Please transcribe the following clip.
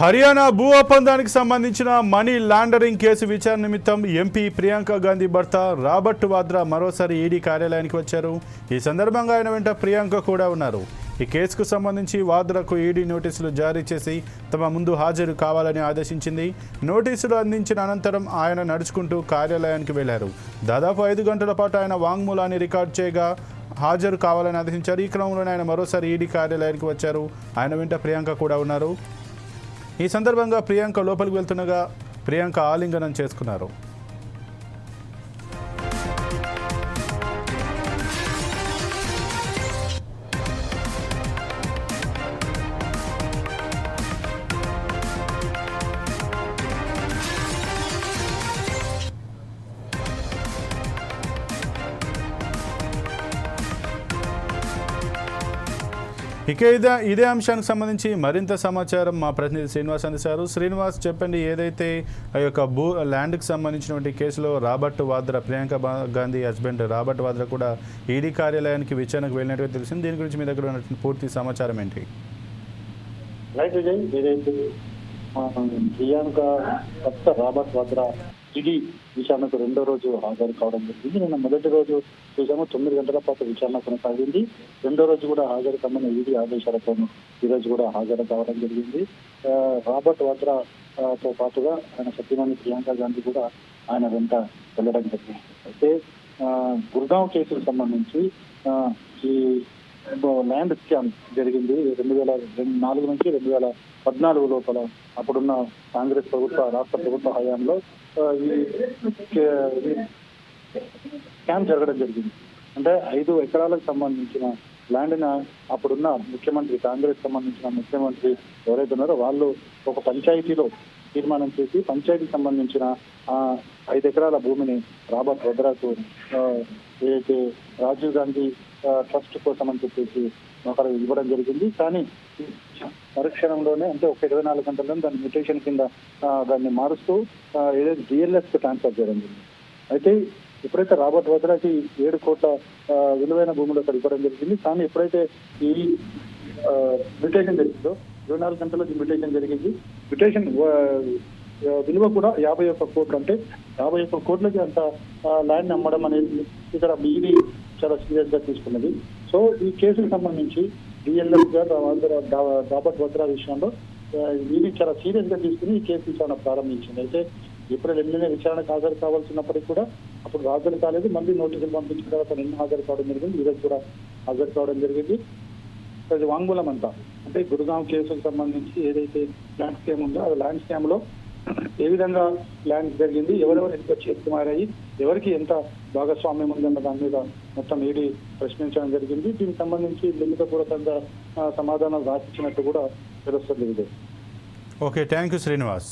హర్యానా భూ ఒప్పందానికి సంబంధించిన మనీ లాండరింగ్ కేసు విచారణ నిమిత్తం ఎంపీ ప్రియాంక గాంధీ భర్త రాబర్ట్ వాద్రా మరోసారి ఈడీ కార్యాలయానికి వచ్చారు. ఈ సందర్భంగా ఆయన వెంట ప్రియాంక కూడా ఉన్నారు. ఈ కేసుకు సంబంధించి వాద్రాకు ఈడీ నోటీసులు జారీ చేసి తమ ముందు హాజరు కావాలని ఆదేశించింది. నోటీసులు అందించిన అనంతరం ఆయన నడుచుకుంటూ కార్యాలయానికి వెళ్ళారు. దాదాపు ఐదు గంటల పాటు ఆయన వాంగ్మూలాన్ని రికార్డ్ చేయగా హాజరు కావాలని ఆదేశించారు. ఈ క్రమంలోనే ఆయన మరోసారి ఈడీ కార్యాలయానికి వచ్చారు. ఆయన వెంట ప్రియాంక కూడా ఉన్నారు. ఈ సందర్భంగా ప్రియాంక లోపలికి వెళ్తుండగా ప్రియాంక ఆలింగనం చేసుకున్నారు. ఇక ఇదే ఇదే అంశానికి సంబంధించి మరింత సమాచారం మా ప్రతినిధి శ్రీనివాస్ అందిస్తారు. శ్రీనివాస్ చెప్పండి ఏదైతే ఆ యొక్క భూ ల్యాండ్కి సంబంధించినటువంటి కేసులో Robert Vadra Priyanka Gandhi husband Robert Vadra కూడా ఈడీ కార్యాలయానికి విచారణకు వెళ్ళినట్టుగా తెలిసింది. దీని గురించి మీ దగ్గర ఉన్నటువంటి పూర్తి సమాచారం ఏంటి? రైట్ విజయ్ ఏదైతే ప్రియాంక రాబర్ట్ వాద్రా ఇది విచారణకు రెండో రోజు హాజరు కావడం జరిగింది. నిన్న మొదటి రోజు చూసాము తొమ్మిది గంటల పాటు విచారణ కొనసాగింది. రెండో రోజు కూడా హాజరు కమ్మని ఈడీ ఆదేశాలతో ఈరోజు కూడా హాజరు కావడం జరిగింది. రాబర్ట్ వాద్రా తో పాటుగా ఆయన సత్యమణి ప్రియాంక గాంధీ కూడా ఆయన వెంట వెళ్ళడం జరిగింది. అయితే గుర్గావ్ కేసుకు సంబంధించి ఈ ల్యాండ్ స్కామ్ జరిగింది. రెండు వేల రెండు నాలుగు నుంచి రెండు వేల పద్నాలుగు లోపల అప్పుడున్న కాంగ్రెస్ ప్రభుత్వ రాష్ట్ర ప్రభుత్వ హయాంలో ఈ ఈ స్కామ్ జరగడం జరిగింది. అంటే ఐదు ఎకరాలకు సంబంధించిన ల్యాండ్ని అప్పుడున్న ముఖ్యమంత్రి కాంగ్రెస్ సంబంధించిన ముఖ్యమంత్రి ఎవరైతే ఉన్నారో వాళ్ళు ఒక పంచాయతీలో తీర్మానం చేసి పంచాయతీకి సంబంధించిన ఐదు ఎకరాల భూమిని రాబర్ట్ వద్రాకు ఏదైతే రాజీవ్ గాంధీ ట్రస్ట్ కోసం అని చెప్పేసి అక్కడ ఇవ్వడం జరిగింది. కానీ మరుక్షణంలోనే అంటే ఒక ఇరవై నాలుగు గంటల్లో దాని మ్యూటేషన్ కింద దాన్ని మారుస్తూ ఏదైతే డిఎల్ఎస్కు ట్రాన్స్ఫర్ చేయడం జరిగింది. అయితే ఎప్పుడైతే రాబర్ట్ వద్రాకి ఏడు కోట్ల విలువైన భూములు అక్కడ ఇవ్వడం జరిగింది. కానీ ఎప్పుడైతే ఈ మ్యూటేషన్ జరిగిందో ఇరవై నాలుగు గంటల్లో మ్యూటేషన్ జరిగింది. మ్యూటేషన్ విలువ కూడా యాభై ఒక్క కోట్లు అంటే యాభై ఒక్క కోట్లకి అంత ల్యాండ్ అమ్మడం అనేది ఇక్కడ మీది చాలా సీరియస్గా తీసుకున్నది. సో ఈ కేసుకు సంబంధించి డిఎల్ఎఫ్ గారు రాబర్ట్ వద్రా విషయంలో ఈడీ చాలా సీరియస్గా తీసుకుని ఈ కేసు విచారణ ప్రారంభించింది. అయితే ఏప్రిల్ ఎనిమిదిన విచారణకు హాజరు కావాల్సినప్పటికీ కూడా అప్పుడు హాజరు కాలేదు. మళ్ళీ నోటీసులు పంపించిన తర్వాత నిన్న హాజరు కావడం జరిగింది. ఈ కూడా హాజరు కావడం జరిగింది. అది వాంగ్మూలం అంతా అంటే గురుగాం కేసుకు సంబంధించి ఏదైతే ల్యాండ్ స్కామ్ ఉందో ఆ ల్యాండ్ స్కామ్లో ఏ విధంగా ల్యాండ్ జరిగింది ఎవరెవరు ఎంత వచ్చి మారాయి ఎవరికి ఎంత భాగస్వామ్యం ఉందన్న దాని మీద మొత్తం ఈడీ ప్రశ్నించడం జరిగింది. దీనికి సంబంధించి లిఖితపూర్వకంగా ఆ, సమాధానం రాసిచ్చినట్టు కూడా తెలుస్తుంది. Okay thank you Srinivas